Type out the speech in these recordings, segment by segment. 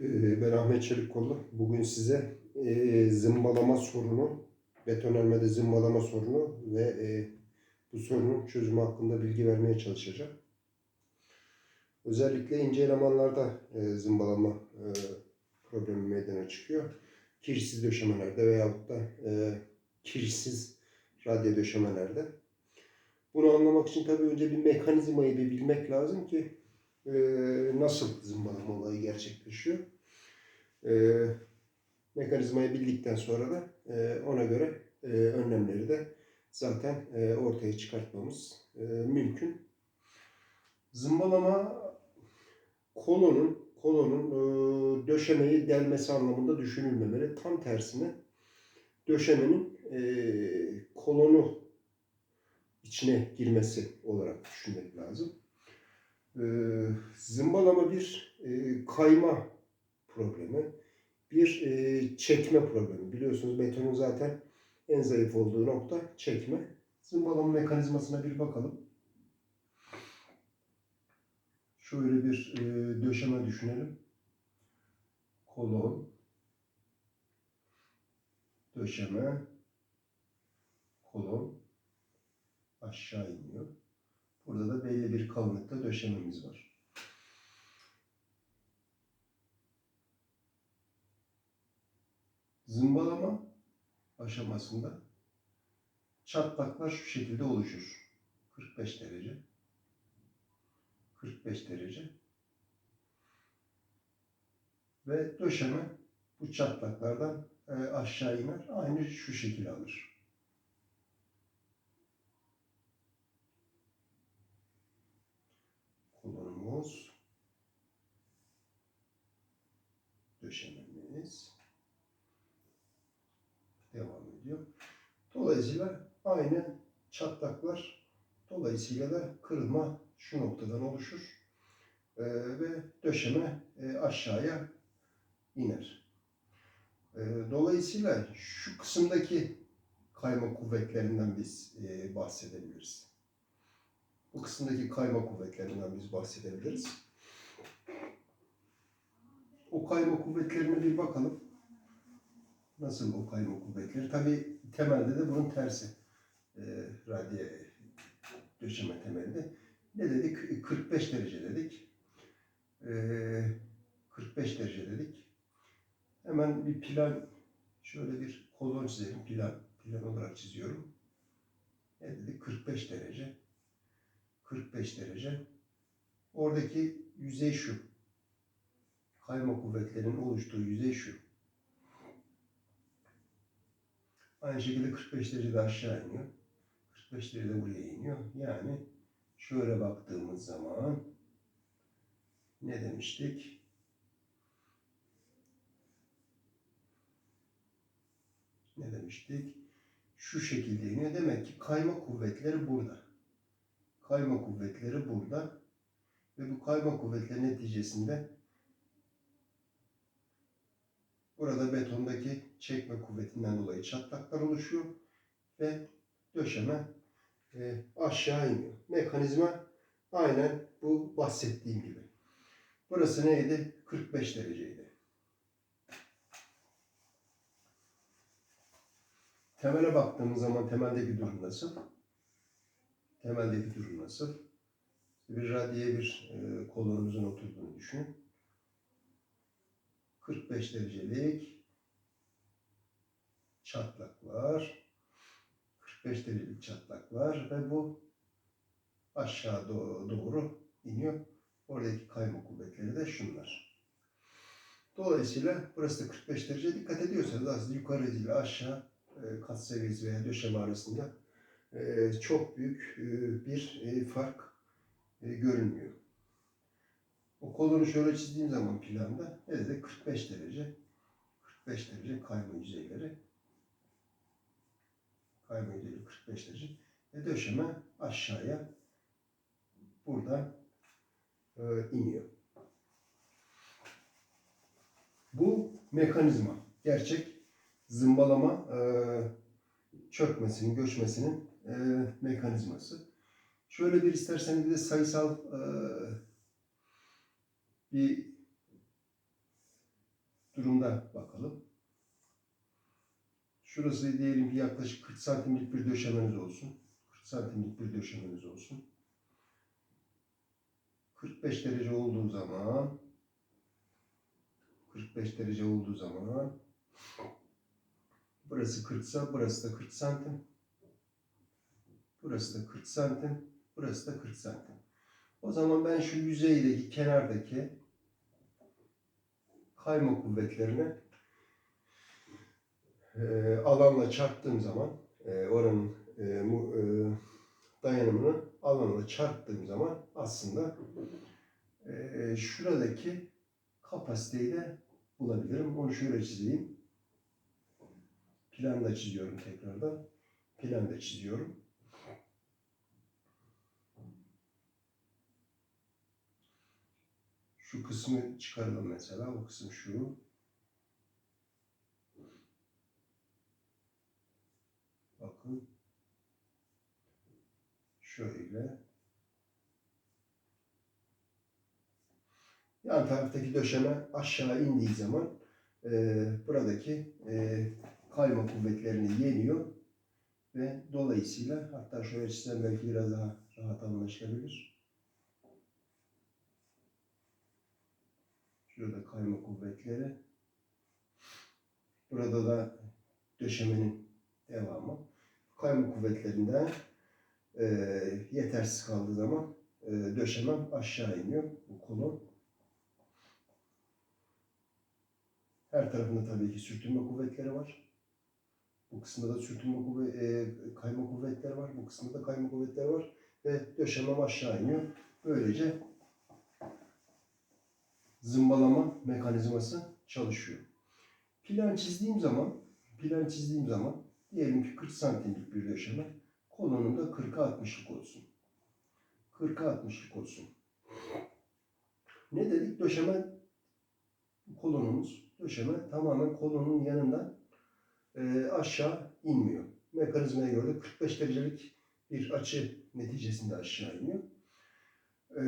Ee, Ben Ahmet Çelikkollu. Bugün size e, zımbalama sorunu, betonarmede zımbalama sorunu ve e, bu sorunun çözümü hakkında bilgi vermeye çalışacağım. Özellikle ince elemanlarda e, zımbalama problemi meydana çıkıyor. Kirsiz döşemelerde veyahut da kirsiz radyo döşemelerde. Bunu anlamak için tabii önce bir mekanizmayı bir bilmek lazım ki nasıl zımbalama olayı gerçekleşiyor. E, mekanizmayı bildikten sonra da e, ona göre e, önlemleri de zaten e, ortaya çıkartmamız e, mümkün. Zımbalama kolonun kolonun e, döşemeyi delmesi anlamında düşünülmemeli. Tam tersine döşemenin e, kolonu içine girmesi olarak düşünmek lazım. E, zımbalama bir e, kayma problemi, bir e, çekme problemi. Biliyorsunuz betonun zaten en zayıf olduğu nokta çekme. Zımbalama mekanizmasına bir bakalım. Şöyle bir e, döşeme düşünelim. Kolon, döşeme, kolon aşağı iniyor. Burada da belli bir kalınlıkta döşememiz var. Zımbalama aşamasında çatlaklar şu şekilde oluşur. 45 derece. 45 derece. Ve döşeme bu çatlaklardan e, aşağı iner. Aynı şu şekil alır. Kolonumuz döşememiz devam ediyor. Dolayısıyla aynı çatlaklar dolayısıyla da kırılma şu noktadan oluşur Ee, ve döşeme e, aşağıya iner. Ee, dolayısıyla şu kısımdaki kayma kuvvetlerinden biz e, bahsedebiliriz. Bu kısımdaki kayma kuvvetlerinden biz bahsedebiliriz. O kayma kuvvetlerine bir bakalım. Nasıl o kayma kuvvetleri? Tabi temelde de bunun tersi. E, radye döşeme temelinde. Ne dedik? 45 derece dedik. E, 45 derece dedik. Hemen bir plan, şöyle bir kolon çizelim. Plan, plan olarak çiziyorum. Ne dedik? 45 derece. 45 derece. Oradaki yüzey şu. Kayma kuvvetlerinin oluştuğu yüzey şu. Aynı şekilde 45 derecede aşağı iniyor. 45 derecede buraya iniyor. Yani şöyle baktığımız zaman ne demiştik? Ne demiştik? Şu şekilde iniyor. Demek ki kayma kuvvetleri burada. Kayma kuvvetleri burada. Ve bu kayma kuvvetleri neticesinde Burada betondaki çekme kuvvetinden dolayı çatlaklar oluşuyor ve döşeme e, aşağı iniyor. Mekanizma aynen bu bahsettiğim gibi. Burası neydi? 45 dereceydi. Temele baktığımız zaman temeldeki durum nasıl? Temeldeki durum nasıl? Bir radye bir e, kolonumuzun oturduğunu düşünün. 45 derecelik çatlaklar, 45 derecelik çatlaklar ve bu aşağı doğru, iniyor. Oradaki kayma kuvvetleri de şunlar. Dolayısıyla burası da 45 derece. Dikkat ediyorsanız aslında yukarı ile aşağı e, kat seviyesi veya döşeme arasında e, çok büyük e, bir fark görünmüyor. O kolonu şöyle çizdiğim zaman planda ne dedi? 45 derece. 45 derece kayma yüzeyleri. Kayma yüzeyleri 45 derece. Ve döşeme aşağıya buradan e, iniyor. Bu mekanizma. Gerçek zımbalama e, çökmesinin, göçmesinin e, mekanizması. Şöyle bir isterseniz bir de sayısal e, bir durumda bakalım. Şurası diyelim ki yaklaşık 40 santimlik bir döşemeniz olsun. 40 santimlik bir döşemeniz olsun. 45 derece olduğu zaman 45 derece olduğu zaman burası 40 ise burası da 40 santim. Burası da 40 santim. Burası da 40 santim. O zaman ben şu yüzeydeki kenardaki kayma kuvvetlerini e, alanla çarptığım zaman e, oranın e, e, dayanımını alanla çarptığım zaman aslında e, şuradaki kapasiteyi de bulabilirim. Onu şöyle çizeyim. Planda çiziyorum tekrardan. Planda çiziyorum. Şu kısmı çıkaralım mesela. O kısım şu. Şöyle. Yan taraftaki döşeme aşağı indiği zaman e, buradaki e, kayma kuvvetlerini yeniyor ve dolayısıyla hatta şöyle çizsem belki biraz daha rahat anlaşılabilir. Şurada kayma kuvvetleri. Burada da döşemenin devamı. Kayma kuvvetlerinden e, yetersiz kaldığı zaman e, döşemem aşağı iniyor. Bu kolon. Her tarafında tabii ki sürtünme kuvvetleri var. Bu kısımda da sürtünme kuvve, e, kayma kuvvetleri var. Bu kısımda da kayma kuvvetleri var. Ve döşemem aşağı iniyor. Böylece zımbalama mekanizması çalışıyor. Plan çizdiğim zaman, plan çizdiğim zaman diyelim ki 40 santimlik bir döşeme kolonun da 40'a 60'lık olsun. 40'a 60'lık olsun. Ne dedik? Döşeme kolonumuz, döşeme tamamen kolonun yanından e, aşağı inmiyor. Mekanizmaya göre de 45 derecelik bir açı neticesinde aşağı iniyor. E,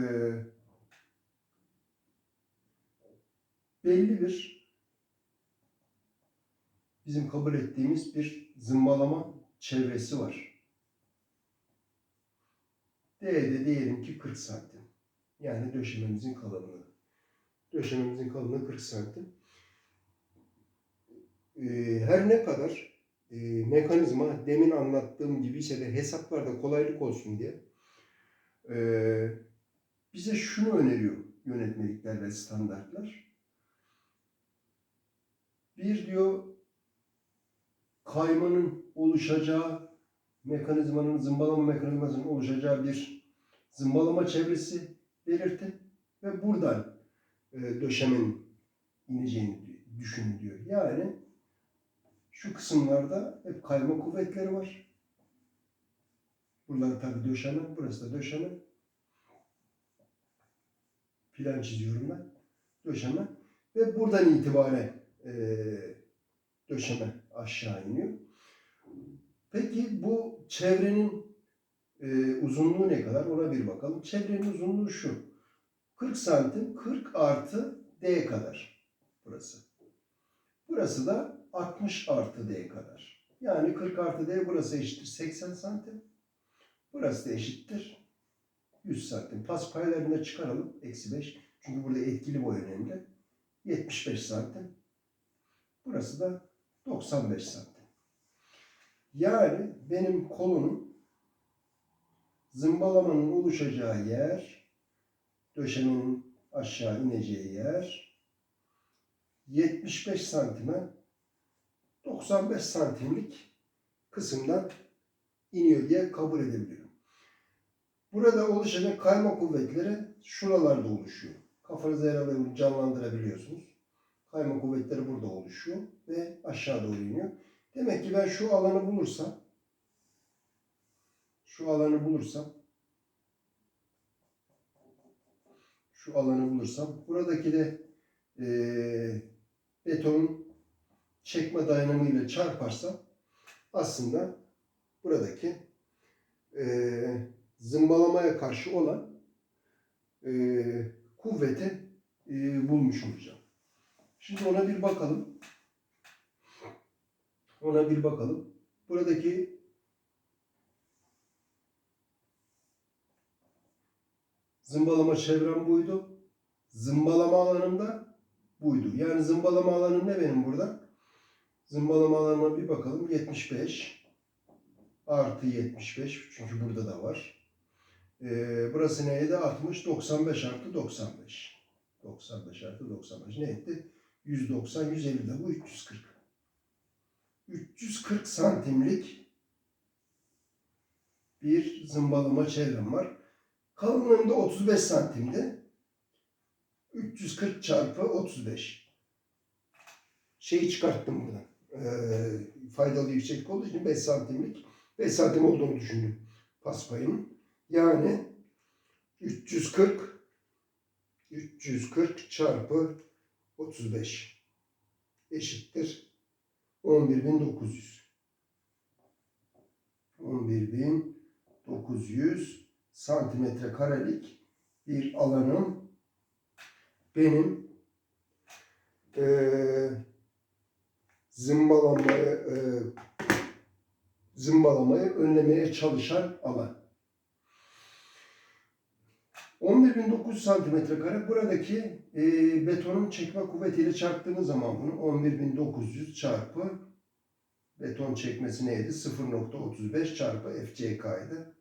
belli bir bizim kabul ettiğimiz bir zımbalama çevresi var. D'de diyelim ki 40 santim. Yani döşememizin kalınlığı. Döşememizin kalınlığı 40 santim. Ee, her ne kadar e, mekanizma demin anlattığım gibi ise de hesaplarda kolaylık olsun diye e, bize şunu öneriyor yönetmelikler ve standartlar. Bir diyor kaymanın oluşacağı mekanizmanın, zımbalama mekanizmasının oluşacağı bir zımbalama çevresi belirtin ve buradan e, döşemenin ineceğini düşünün diyor. Yani şu kısımlarda hep kayma kuvvetleri var. Buralar tabi döşeme, burası da döşeme. Plan çiziyorum ben. Döşeme. Ve buradan itibaren e, döşeme aşağı iniyor. Peki bu çevrenin e, uzunluğu ne kadar? Ona bir bakalım. Çevrenin uzunluğu şu. 40 santim, 40 artı D kadar. Burası. Burası da 60 artı D kadar. Yani 40 artı D burası eşittir 80 santim. Burası da eşittir 100 santim. Pas paylarını çıkaralım. Eksi 5. Çünkü burada etkili boy önemli. 75 santim. Burası da 95 santim. Yani benim kolonun zımbalamanın oluşacağı yer, döşemenin aşağı ineceği yer 75 santime 95 santimlik kısımdan iniyor diye kabul edebiliyorum. Burada oluşacak kayma kuvvetleri şuralarda oluşuyor. Kafanızı herhalde canlandırabiliyorsunuz. Kayma kuvvetleri burada oluşuyor ve aşağı doğru iniyor. Demek ki ben şu alanı bulursam şu alanı bulursam şu alanı bulursam buradaki de e, betonun çekme dayanımıyla çarparsam aslında buradaki e, zımbalamaya karşı olan e, kuvveti e, bulmuş olacağım. Şimdi ona bir bakalım. Ona bir bakalım. Buradaki zımbalama çevrem buydu. Zımbalama alanım da buydu. Yani zımbalama alanım ne benim burada? Zımbalama alanıma bir bakalım. 75 artı 75 çünkü burada da var. Ee, burası neydi? 60, 95 artı 95. 95 artı 95 ne etti? 190, 150 de bu 340. 340 santimlik bir zımbalama çevrem var. Kalınlığında 35 santimdi. 340 çarpı 35. Şeyi çıkarttım buradan. Ee, faydalı yükseklik olduğu için 5 santimlik. 5 santim olduğunu düşündüm paspayın. Yani 340 340 çarpı 35 eşittir 11.900. 11.900 santimetre karelik bir alanım benim eee zımbalamayı eee, zımbalamayı önlemeye çalışan alan. 11.900 santimetre kare buradaki e, betonun çekme kuvvetiyle çarptığınız zaman bunu 11.900 çarpı beton çekmesi neydi? 0.35 çarpı FCK'ydı.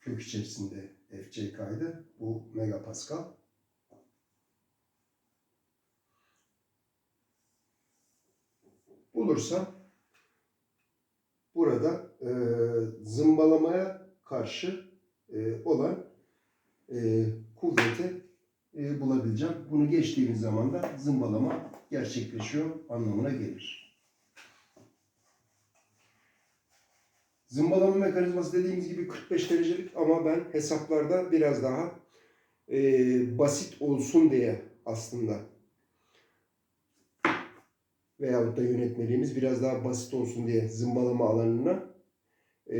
Kök içerisinde FCK'ydı. Bu megapascal. Bulursam burada e, zımbalamaya karşı e, olan e, kuvveti e, bulabileceğim. Bunu geçtiğimiz zaman da zımbalama gerçekleşiyor anlamına gelir. Zımbalama mekanizması dediğimiz gibi 45 derecelik ama ben hesaplarda biraz daha e, basit olsun diye aslında veyahut da yönetmeliğimiz biraz daha basit olsun diye zımbalama alanına e,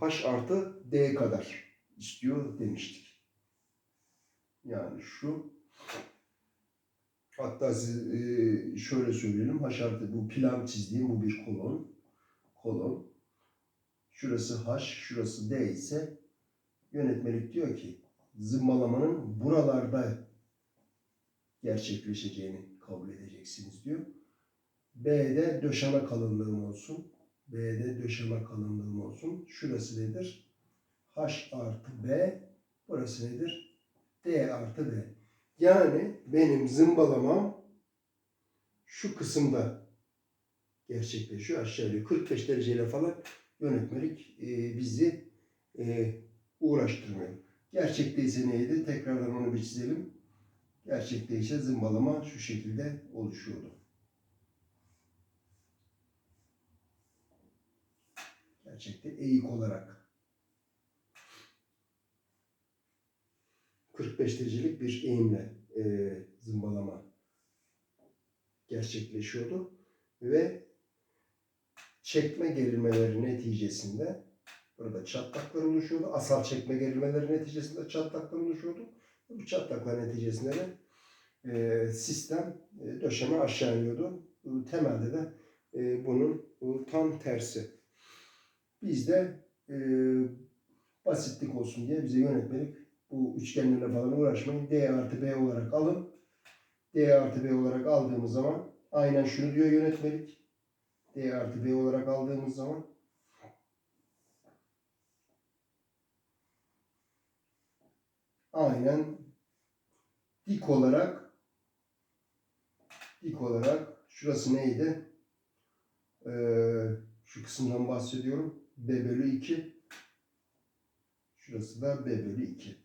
H artı D kadar istiyor demiştik. Yani şu hatta siz e, şöyle söyleyelim H artı bu plan çizdiğim bu bir kolon kolon şurası H şurası D ise yönetmelik diyor ki zımbalamanın buralarda gerçekleşeceğini kabul edeceksiniz diyor. B'de döşeme kalınlığım olsun. B'de döşeme kalınlığım olsun. Şurası nedir? H artı B. Burası nedir? D artı B. Yani benim zımbalamam şu kısımda gerçekleşiyor. Aşağı yukarı 45 dereceyle falan yönetmelik e, bizi e, uğraştırmıyor. Gerçekte ise neydi? Tekrardan onu bir çizelim. Gerçekte ise zımbalama şu şekilde oluşuyordu. Gerçekte eğik olarak 45 derecelik bir eğimle e, zımbalama gerçekleşiyordu ve çekme gerilmeleri neticesinde burada çatlaklar oluşuyordu. Asal çekme gerilmeleri neticesinde çatlaklar oluşuyordu. Bu çatlaklar neticesinde de e, sistem e, döşeme aşağı iniyordu. Temelde de e, bunun bu tam tersi. Biz de e, basitlik olsun diye bize yönetmelik bu üçgenlerle falan uğraşmayın. D artı B olarak alın. D artı B olarak aldığımız zaman aynen şunu diyor yönetmelik. D artı B olarak aldığımız zaman aynen dik olarak dik olarak şurası neydi? Ee, şu kısımdan bahsediyorum. B bölü 2 şurası da B bölü 2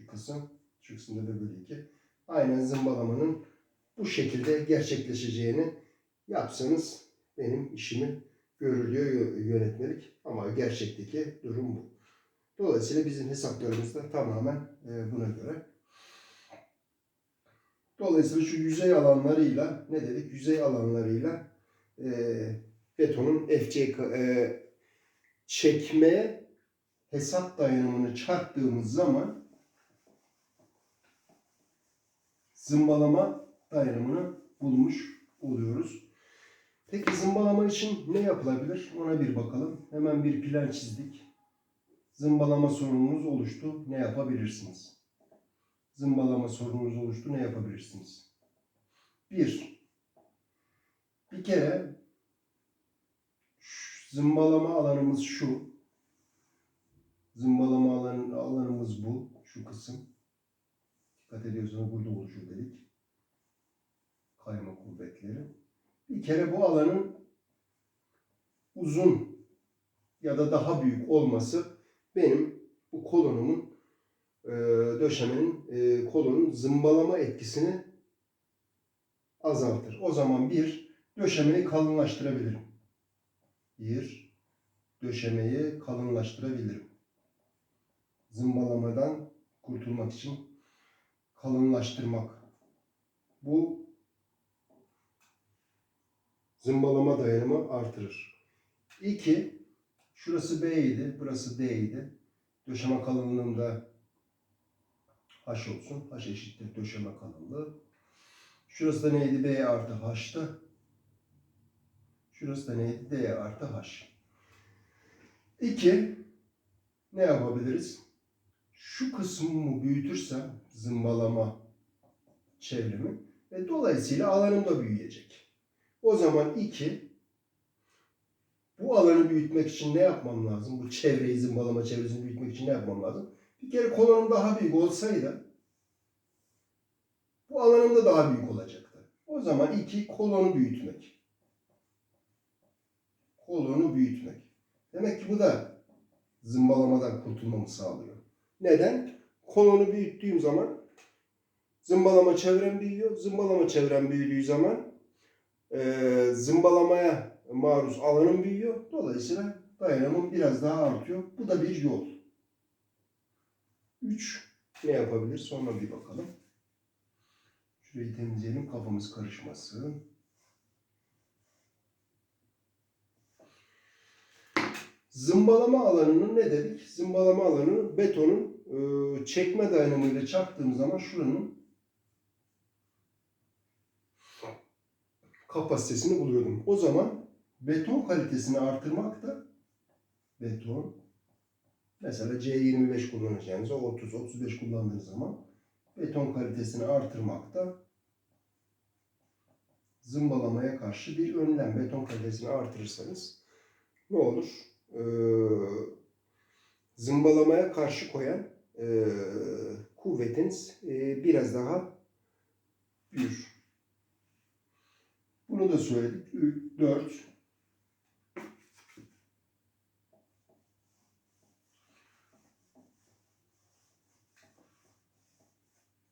şu kısım şu kısımda B bölü 2 aynen zımbalamanın bu şekilde gerçekleşeceğini yapsanız benim işimi yö- yönetmelik ama gerçekteki durum bu. Dolayısıyla bizim hesaplarımız da tamamen e, buna göre. Dolayısıyla şu yüzey alanlarıyla ne dedik? Yüzey alanlarıyla e, betonun FC e, çekme hesap dayanımını çarptığımız zaman zımbalama dayanımını bulmuş oluyoruz. Peki zımbalama için ne yapılabilir? Ona bir bakalım. Hemen bir plan çizdik. Zımbalama sorununuz oluştu. Ne yapabilirsiniz? Zımbalama sorununuz oluştu. Ne yapabilirsiniz? Bir, bir kere zımbalama alanımız şu. Zımbalama alan, alanımız bu. Şu kısım. Ediyorsanız burada oluşuyor dedik. Kayma kuvvetleri. Bir kere bu alanın uzun ya da daha büyük olması benim bu kolonumun e, döşemenin e, kolonun zımbalama etkisini azaltır. O zaman bir döşemeyi kalınlaştırabilirim. Bir döşemeyi kalınlaştırabilirim. Zımbalamadan kurtulmak için kalınlaştırmak. Bu zımbalama dayanımı artırır. İki, şurası B idi, burası D idi. Döşeme kalınlığında H olsun. H eşittir döşeme kalınlığı. Şurası da neydi? B artı H'tı. Şurası da neydi? D artı H. İki, ne yapabiliriz? Şu kısmımı büyütürsem zımbalama çevremi ve dolayısıyla alanım da büyüyecek. O zaman iki, bu alanı büyütmek için ne yapmam lazım? Bu çevreyi, zımbalama çevresini büyütmek için ne yapmam lazım? Bir kere kolonum daha büyük olsaydı bu alanım da daha büyük olacaktı. O zaman iki kolonu büyütmek. Kolonu büyütmek. Demek ki bu da zımbalamadan kurtulmamı sağlıyor. Neden? Kolonu büyüttüğüm zaman zımbalama çevrem büyüyor. Zımbalama çevrem büyüdüğü zaman e, zımbalamaya maruz alanım büyüyor. Dolayısıyla dayanımım biraz daha artıyor. Bu da bir yol. 3 ne yapabilir? Sonra bir bakalım. Şurayı temizleyelim kafamız karışmasın. Zımbalama alanını ne dedik? Zımbalama alanı betonun çekme dayanımıyla çarptığım zaman şuranın kapasitesini buluyordum. O zaman beton kalitesini artırmak da beton mesela C25 kullanacağınız o 30-35 kullandığınız zaman beton kalitesini artırmak da zımbalamaya karşı bir önlem. Beton kalitesini artırırsanız ne olur? Ee, zımbalamaya karşı koyan e, kuvvetiniz e, biraz daha büyür. Bunu da söyledik. 4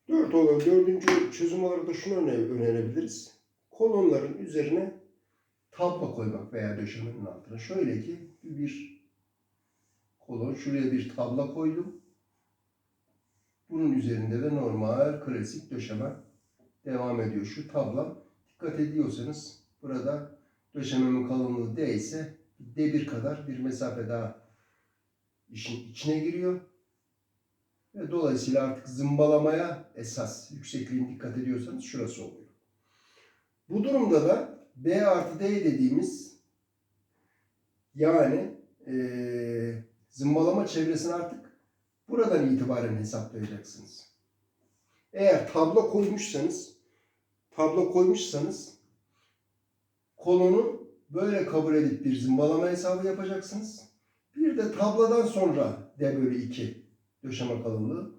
Dört olan dördüncü çözüm olarak da şunu öne- önerebiliriz. Kolonların üzerine tablo koymak veya döşemenin altına. Şöyle ki bir kolon şuraya bir tabla koydum. Bunun üzerinde de normal klasik döşeme devam ediyor. Şu tabla dikkat ediyorsanız burada döşememin kalınlığı D ise D1 kadar bir mesafe daha işin içine giriyor. Ve dolayısıyla artık zımbalamaya esas yüksekliğin dikkat ediyorsanız şurası oluyor. Bu durumda da B artı D dediğimiz yani eee, zımbalama çevresini artık buradan itibaren hesaplayacaksınız. Eğer tablo koymuşsanız tablo koymuşsanız kolonu böyle kabul edip bir zımbalama hesabı yapacaksınız. Bir de tabladan sonra D bölü 2 döşeme kalınlığı.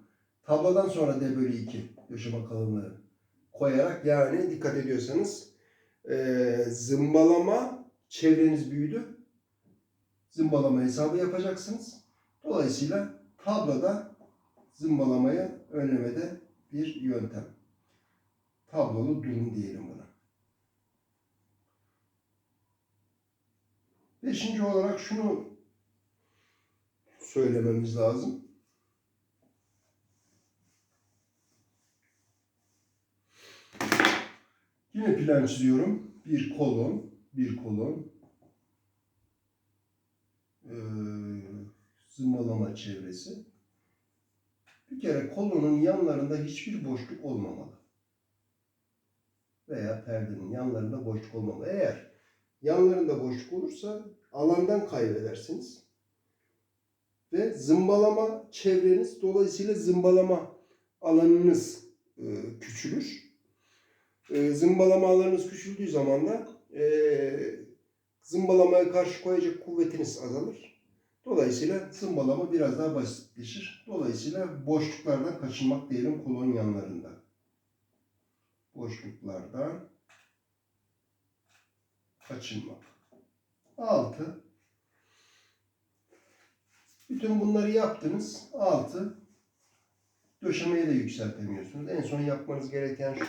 Tabladan sonra D bölü 2 döşeme kalınlığı koyarak yani dikkat ediyorsanız eee, zımbalama çevreniz büyüdü. Zımbalama hesabı yapacaksınız. Dolayısıyla tabloda zımbalamayı önlemede bir yöntem. Tablolu durum diyelim buna. Beşinci olarak şunu söylememiz lazım. Yine plan çiziyorum. Bir kolon, bir kolon. Ee, zımbalama çevresi. Bir kere kolonun yanlarında hiçbir boşluk olmamalı. veya perdenin yanlarında boşluk olmamalı. Eğer yanlarında boşluk olursa alandan kaybedersiniz. Ve zımbalama çevreniz dolayısıyla zımbalama alanınız e, küçülür. E, zımbalama alanınız küçüldüğü zaman da e, zımbalamaya karşı koyacak kuvvetiniz azalır. Dolayısıyla zımbalama biraz daha basitleşir. Dolayısıyla boşluklardan kaçınmak diyelim kolon yanlarında. Boşluklardan kaçınmak. 6. Bütün bunları yaptınız. 6. Döşemeyi de yükseltemiyorsunuz. En son yapmanız gereken şu.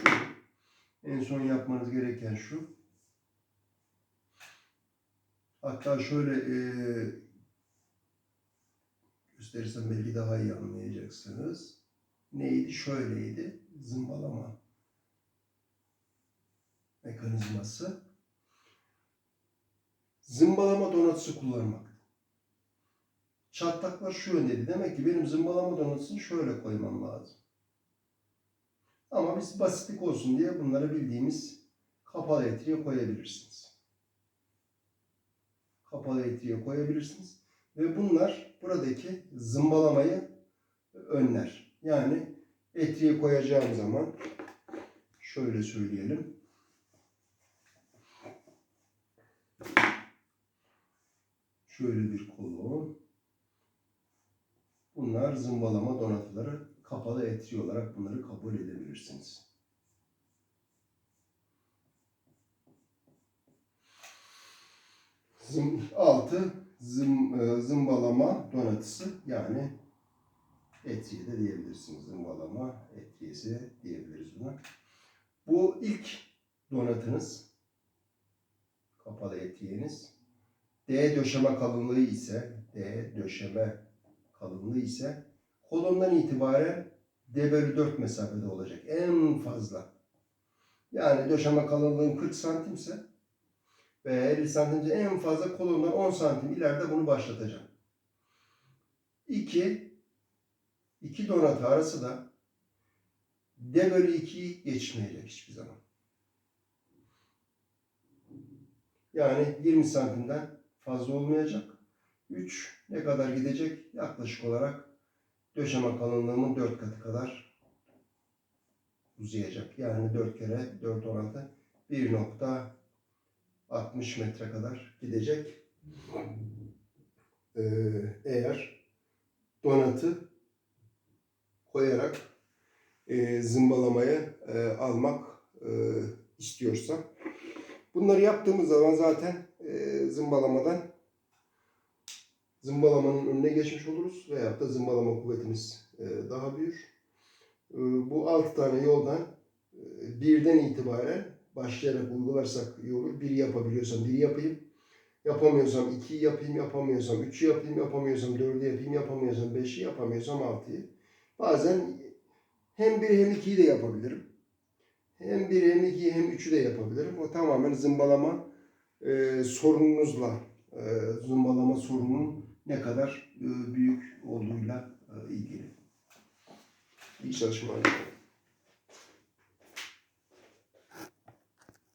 En son yapmanız gereken şu. Hatta şöyle e, gösterirsem belki daha iyi anlayacaksınız. Neydi? Şöyleydi. Zımbalama mekanizması. Zımbalama donatısı kullanmak. Çatlaklar şu yöndeydi. Demek ki benim zımbalama donatısını şöyle koymam lazım. Ama biz basitlik olsun diye bunları bildiğimiz kapalı etriye koyabilirsiniz. Kapalı etriye koyabilirsiniz. Ve bunlar buradaki zımbalamayı önler. Yani etriye koyacağım zaman şöyle söyleyelim. Şöyle bir kolon. Bunlar zımbalama donatıları kapalı etri olarak bunları kabul edebilirsiniz. Altı zım, e, zımbalama donatısı yani etriye de diyebilirsiniz. Zımbalama etriyesi diyebiliriz buna. Bu ilk donatınız kapalı etriyeniz. D döşeme kalınlığı ise D döşeme kalınlığı ise kolondan itibaren D bölü 4 mesafede olacak. En fazla. Yani döşeme kalınlığım 40 santimse ve 50 santimse en fazla kolondan 10 santim ileride bunu başlatacağım. 2 iki donatı arası da D bölü 2'yi geçmeyecek hiçbir zaman. Yani 20 santimden fazla olmayacak. 3 ne kadar gidecek? Yaklaşık olarak döşeme kalınlığımın 4 katı kadar uzayacak. Yani 4 kere 4 16 1.60 metre kadar gidecek. Ee, eğer donatı koyarak e, zımbalamaya e, almak e, istiyorsam bunları yaptığımız zaman zaten e, zımbalamadan zımbalamanın önüne geçmiş oluruz veyahut da zımbalama kuvvetimiz e, daha büyür. E, bu 6 tane yoldan e, birden itibaren başlayarak uygularsak iyi olur. Bir yapabiliyorsam bir yapayım. Yapamıyorsam 2'yi yapayım, yapamıyorsam 3'ü yapayım, yapamıyorsam 4'ü yapayım, yapamıyorsam 5'i, yapamıyorsam 6'yı. Bazen hem 1 hem 2'yi de yapabilirim. Hem 1 hem 2'yi hem 3'ü de yapabilirim. O tamamen zımbalama e, sorununuzla, e, zımbalama sorunun ne kadar e, büyük olduğuyla e, ilgili. İyi çalışmalar.